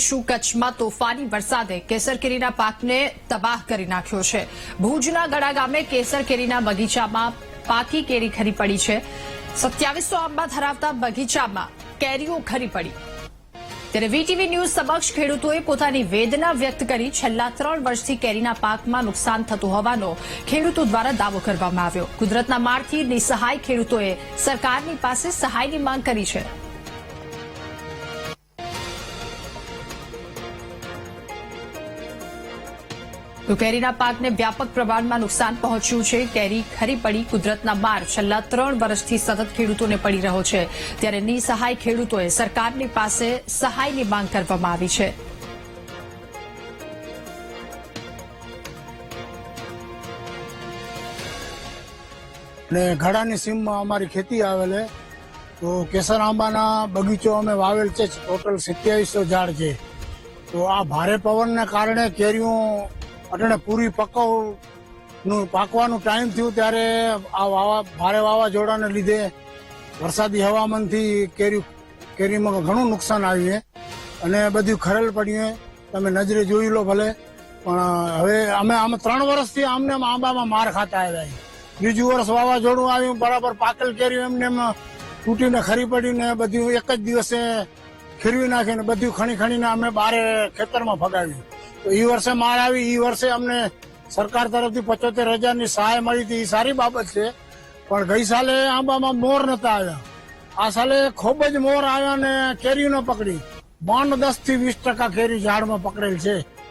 શું કચ્છમાં તોફાની વરસાદે કેસર પાકને તબાહ કરી નાખ્યો છે. ભુજના ગળા ગામે કેસર બગીચામાં પાકી કેરી ખરી પડી છે. સત્યાવીસો આંબા ધરાવતા બગીચામાં કેરીઓ ખરી પડી. ત્યારે વીટીવી ન્યૂઝ સમક્ષ ખેડૂતોએ પોતાની વેદના વ્યક્ત કરી છેલ્લા ત્રણ વર્ષથી કેરીના પાકમાં નુકસાન થતું હોવાનો ખેડૂતો દ્વારા દાવો કરવામાં આવ્યો. કુદરતના મારથી નિસહાય ખેડૂતોએ સરકારની પાસે સહાયની માંગ કરી છે. તો કેરીના પાકને વ્યાપક પ્રમાણમાં નુકસાન પહોંચ્યું છે. કેરી ખરી પડી કુદરતના માર. છેલ્લા ત્રણ વર્ષથી સતત ખેડૂતોને પડી રહ્યો છે. ત્યારે નિસહાય ખેડૂતોએ સરકારની પાસે સહાયની માંગ કરવામાં આવી છે. ને ઘડાની સીમમાં અમારી ખેતી આવેલ તો કેસર આંબાના બગીચો અમે વાવેલ છે. ટોટલ સત્યાવીસો ઝાડ છે. તો આ ભારે પવનને કારણે કેરીઓ અટણે પૂરી પકવનું પાકવાનું ટાઈમ થયું ત્યારે આ વાવા, ભારે વાવાઝોડાને લીધે વરસાદી હવામાનથી કેરી, કેરીમાં ઘણું નુકસાન આવ્યું છે. અને બધું ખરેલ પડ્યું તમે નજરે જોઈ લો ભલે. પણ હવે અમે આમ ત્રણ વર્ષથી આમને આમ આંબામાં માર ખાતા આવ્યા છે બીજું વર્ષ વાવાઝોડું આવ્યું, બરાબર પાકલ કેરી એમને એમ તૂટીને ખરી પડીને બધું એક જ દિવસે ખીરવી નાખીને બધું ખણી ખણીને અમે બારે ખેતરમાં ફગાવ્યું. તો એ વર્ષે માર આવી એ વર્ષે અમને સરકાર તરફથી પચોતેર હજારની સહાય મળી હતી. એ સારી બાબત છે. પણ ગઈ સાલે આંબામાં મોર નતા આવ્યા. આ સાલે ખૂબ જ મોર આવ્યા ને ન પકડી. બાણ દસથી વીસ ટકા કેરી ઝાડમાં પકડેલ છે.